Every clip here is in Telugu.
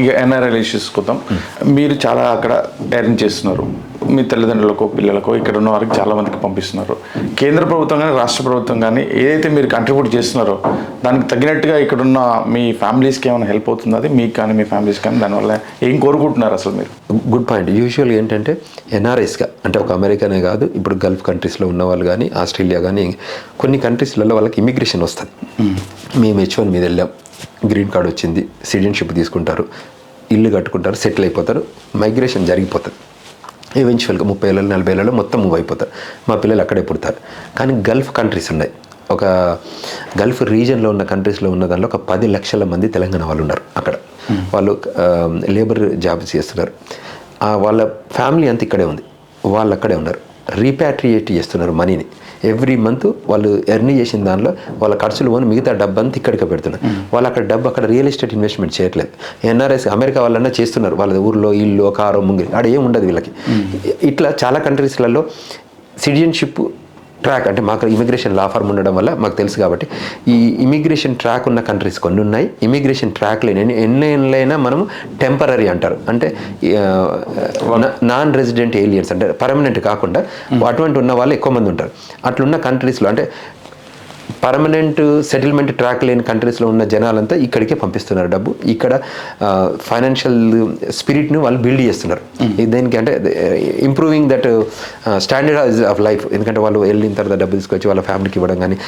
ఇక ఎన్ఆర్ఎల్ ఇష్యూస్ కొద్దాం మీరు చాలా అక్కడ ఎర్న్ చేస్తున్నారు. మీ తల్లిదండ్రులకు పిల్లలకు ఇక్కడ ఉన్న వారికి చాలా మందికి పంపిస్తున్నారు. కేంద్ర ప్రభుత్వం కానీ రాష్ట్ర ప్రభుత్వం కానీ ఏదైతే మీరు కంట్రిబ్యూట్ చేస్తున్నారో దానికి తగినట్టుగా ఇక్కడ ఉన్న మీ ఫ్యామిలీస్కి ఏమైనా హెల్ప్ అవుతుంది? అది మీకు కానీ మీ ఫ్యామిలీస్ కానీ దానివల్ల ఏం కోరుకుంటున్నారు అసలు మీరు? గుడ్ పాయింట్ యూజువల్గా ఏంటంటే ఎన్ఆర్ఐస్గా అంటే ఒక అమెరికానే కాదు ఇప్పుడు గల్ఫ్ కంట్రీస్లో ఉన్న వాళ్ళు కానీ ఆస్ట్రేలియా కానీ కొన్ని కంట్రీస్లలో వాళ్ళకి ఇమిగ్రేషన్ వస్తుంది. మేము హెచ్ వన్ మీద వెళ్ళాం. గ్రీన్ కార్డ్ వచ్చింది సిటిజన్షిప్ తీసుకుంటారు ఇల్లు కట్టుకుంటారు సెటిల్ అయిపోతారు మైగ్రేషన్ జరిగిపోతుంది. ఈవెన్చువల్గా ముప్పై ఏళ్ళలో నలభై ఏళ్ళలో మొత్తం మూవ్ అయిపోతారు. మా పిల్లలు అక్కడే పుడతారు. కానీ గల్ఫ్ కంట్రీస్ ఉన్నాయి. ఒక గల్ఫ్ రీజియన్లో ఉన్న కంట్రీస్లో ఉన్న దానిలో ఒక పది లక్షల మంది తెలంగాణ వాళ్ళు ఉన్నారు అక్కడ. వాళ్ళు లేబర్ జాబ్స్ చేస్తున్నారు. వాళ్ళ ఫ్యామిలీ అంతా ఇక్కడే ఉంది. వాళ్ళు అక్కడే ఉన్నారు. రీపాట్రియేట్ చేస్తున్నారు మనీని. ఎవ్రీ మంత్ వాళ్ళు ఎర్న్ చేసిన దానిలో వాళ్ళ ఖర్చులు పోని మిగతా డబ్బు అంతా ఇక్కడికి పెడుతున్నారు. వాళ్ళు అక్కడ డబ్బు అక్కడ రియల్ ఎస్టేట్ ఇన్వెస్ట్మెంట్ చేయట్లేదు. ఎన్ఆర్ఎస్ అమెరికా వాళ్ళన్నా చేస్తున్నారు. వాళ్ళ ఊర్లో ఇల్లు కారు ముంగిరి ఆడ ఏం ఉండదు వీళ్ళకి. ఇట్లా చాలా కంట్రీస్లలో సిటిజన్షిప్ ట్రాక్ అంటే మాకు ఇమిగ్రేషన్ లా ఫార్మ్ ఉండడం వల్ల మాకు తెలుసు కాబట్టి ఈ ఇమిగ్రేషన్ ట్రాక్ ఉన్న కంట్రీస్ కొన్ని ఉన్నాయి. ఇమిగ్రేషన్ ట్రాక్ లేని ఎన్ని ఎన్నైనా మనం టెంపరీ అంటారు. అంటే నాన్ రెసిడెంట్ ఏలియన్స్ అంటే పర్మనెంట్ కాకుండా అటువంటి ఉన్న వాళ్ళు ఎక్కువ మంది ఉంటారు. అట్లున్న కంట్రీస్లో అంటే పర్మనెంట్ సెటిల్మెంట్ ట్రాక్ లేని కంట్రీస్లో ఉన్న జనాలంతా ఇక్కడికే పంపిస్తున్నారు డబ్బు. ఇక్కడ ఫైనాన్షియల్ స్పిరిట్ను వాళ్ళు బిల్డ్ చేస్తున్నారు. ఇది దేనికి అంటే improving that standard of life ఎందుకంటే వాళ్ళు వెళ్ళిన తర్వాత డబ్బు తీసుకొచ్చి వాళ్ళ ఫ్యామిలీకి ఇవ్వడం కానీ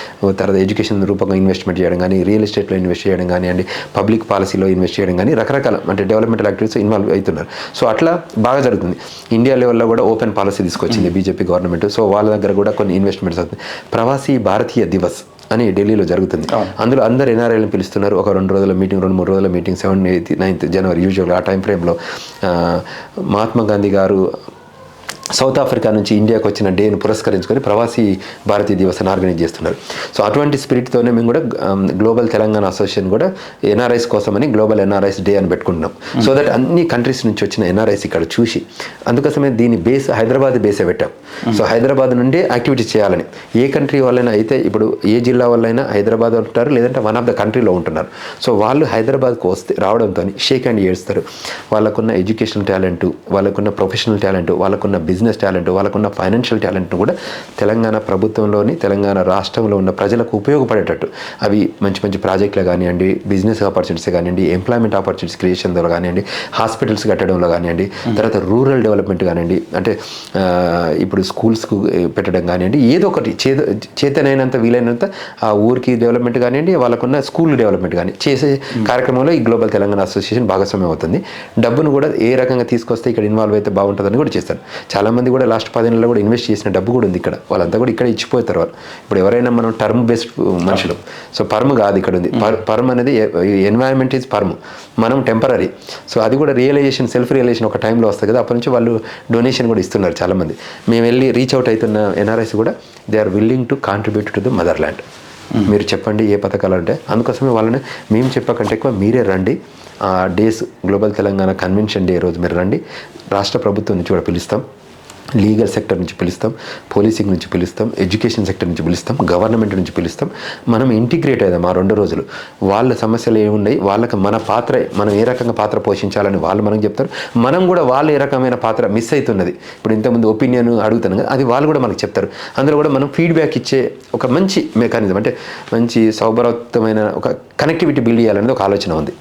తర్వాత ఎడ్యుకేషన్ రూపంగా ఇన్వెస్ట్మెంట్ చేయడం కానీ రియల్ ఎస్టేట్లో ఇన్వెస్ట్ చేయడం కానివ్వండి పబ్లిక్ పాలసీలో ఇన్వెస్ట్ చేయడం కానీ రకరకాల అంటే డెవలప్మెంట్ యాక్టివిటీస్ ఇన్వాల్వ్ అవుతున్నారు. సో అట్లా బాగా జరుగుతుంది. ఇండియా లెవెల్లో కూడా ఓపెన్ పాలసీ తీసుకొచ్చింది బీజేపీ గవర్నమెంట్. సో వాళ్ళ దగ్గర కూడా కొన్ని ఇన్వెస్ట్మెంట్స్ అవుతుంది ప్రవాసీ భారతీయ దివస్. అని ఢిల్లీలో జరుగుతుంది. అందులో అందరు ఎన్ఆర్ఐలను పిలుస్తున్నారు. ఒక రెండు రోజుల మీటింగ్ రెండు మూడు రోజుల మీటింగ్ సెవెన్ ఎయిత్ నైన్త్ జనవరి యూజువల్గా ఆ టైం ఫ్రేమ్లో మహాత్మా గాంధీ గారు సౌత్ ఆఫ్రికా నుంచి ఇండియాకి వచ్చిన డేను పురస్కరించుకొని ప్రవాసీ భారతీయ దివసాన్ని ఆర్గనైజ్ చేస్తున్నారు. సో అటువంటి స్పిరిట్తోనే మేము కూడా గ్లోబల్ తెలంగాణ అసోసియేషన్ కూడా ఎన్ఆర్ఐస్ కోసమని గ్లోబల్ ఎన్ఆర్ఐస్ డే అని పెట్టుకుంటున్నాం. సో దట్ అన్ని కంట్రీస్ నుంచి వచ్చిన ఎన్ఆర్ఐస్ ఇక్కడ చూసి అందుకోసమే దీని బేస్ హైదరాబాద్ బేసే పెట్టాం. సో హైదరాబాద్ నుండే యాక్టివిటీస్ చేయాలని. ఏ కంట్రీ వాళ్ళైనా అయితే ఇప్పుడు ఏ జిల్లా వాళ్ళైనా హైదరాబాద్ ఉంటారు లేదంటే వన్ ఆఫ్ ద కంట్రీలో ఉంటున్నారు. సో వాళ్ళు హైదరాబాద్కు వస్తే రావడంతో షేక్ హ్యాండ్ చేస్తారు వాళ్ళకున్న ఎడ్యుకేషనల్ టాలెంట్ వాళ్ళకున్న ప్రొఫెషనల్ టాలెంట్ వాళ్ళకున్న బిజినెస్ టాలెంట్ వాళ్ళకున్న ఫైనాన్షియల్ టాలెంట్ను కూడా తెలంగాణ ప్రభుత్వంలోని తెలంగాణ రాష్ట్రంలో ఉన్న ప్రజలకు ఉపయోగపడేటట్టు. అవి మంచి మంచి ప్రాజెక్టులు కానివ్వండి బిజినెస్ ఆపర్చునిటీస్ కానివ్వండి ఎంప్లాయ్మెంట్ ఆపర్చునిటీస్ క్రియేషన్లో కానివ్వండి హాస్పిటల్స్ కట్టడంలో కానివ్వండి తర్వాత రూరల్ డెవలప్మెంట్ కానివ్వండి అంటే ఇప్పుడు స్కూల్స్కు పెట్టడం కానివ్వండి ఏదో ఒకటి చేత చేతనైనంత వీలైనంత ఆ ఊరికి డెవలప్మెంట్ కానివ్వండి వాళ్ళకున్న స్కూల్ డెవలప్మెంట్ కానీ చేసే కార్యక్రమంలో ఈ గ్లోబల్ తెలంగాణ అసోసియేషన్ భాగస్వామ్యం అవుతుంది. డబ్బును కూడా ఏ రకంగా తీసుకొస్తే ఇక్కడ ఇన్వాల్వ్ అయితే బాగుంటుందని కూడా చేస్తారు. చాలామంది కూడా లాస్ట్ పది కూడా ఇన్వెస్ట్ చేసిన డబ్బు కూడా ఉంది ఇక్కడ. వాళ్ళంతా కూడా ఇక్కడ ఇచ్చిపోతారు వాళ్ళు ఇప్పుడు ఎవరైనా మనం టర్మ్ బేస్డ్ మనుషులు. సో పర్మ్ కాదు ఇక్కడ ఉంది. పర్మ్ అనేది ఎన్వైరన్మెంట్ ఈజ్ పర్మ్. మనం టెంపరీ సో అది కూడా రియలైజేషన్ సెల్ఫ్ రియలైజేషన్ ఒక టైంలో వస్తుంది కదా. అప్పటి నుంచి వాళ్ళు డొనేషన్ కూడా ఇస్తున్నారు చాలామంది. మేము వెళ్ళి రీచ్ అవుట్ అవుతున్న ఎన్ఆర్ఐస్ కూడా they are willing to contribute to the motherland మీరు చెప్పండి ఏ పథకాలు అంటే అందుకోసమే వాళ్ళని మేము చెప్పకంటే ఎక్కువ మీరే రండి. ఆ days global Telangana convention day రోజు మీరు రండి. రాష్ట్ర ప్రభుత్వం నుంచి కూడా పిలుస్తాం. లీగల్ సెక్టర్ నుంచి పిలుస్తాం పోలీసింగ్ నుంచి పిలుస్తాం ఎడ్యుకేషన్ సెక్టర్ నుంచి పిలుస్తాం గవర్నమెంట్ నుంచి పిలుస్తాం. మనం ఇంటిగ్రేట్ అయ్యాం ఆ రెండు రోజులు. వాళ్ళ సమస్యలు ఏమున్నాయి? వాళ్ళకి మన పాత్ర మనం ఏ రకంగా పాత్ర పోషించాలని వాళ్ళు మనకు చెప్తారు. మనం కూడా వాళ్ళు ఏ రకమైన పాత్ర మిస్ అవుతున్నది. ఇప్పుడు ఇంతకుముందు ఒపీనియన్ అడుగుతాను కదా అది వాళ్ళు కూడా మనకు చెప్తారు. అందులో కూడా మనం ఫీడ్బ్యాక్ ఇచ్చే ఒక మంచి మెకానిజం అంటే మంచి సౌభరతమైన ఒక కనెక్టివిటీ బిల్డ్ చేయాలనేది ఒక ఆలోచన ఉంది.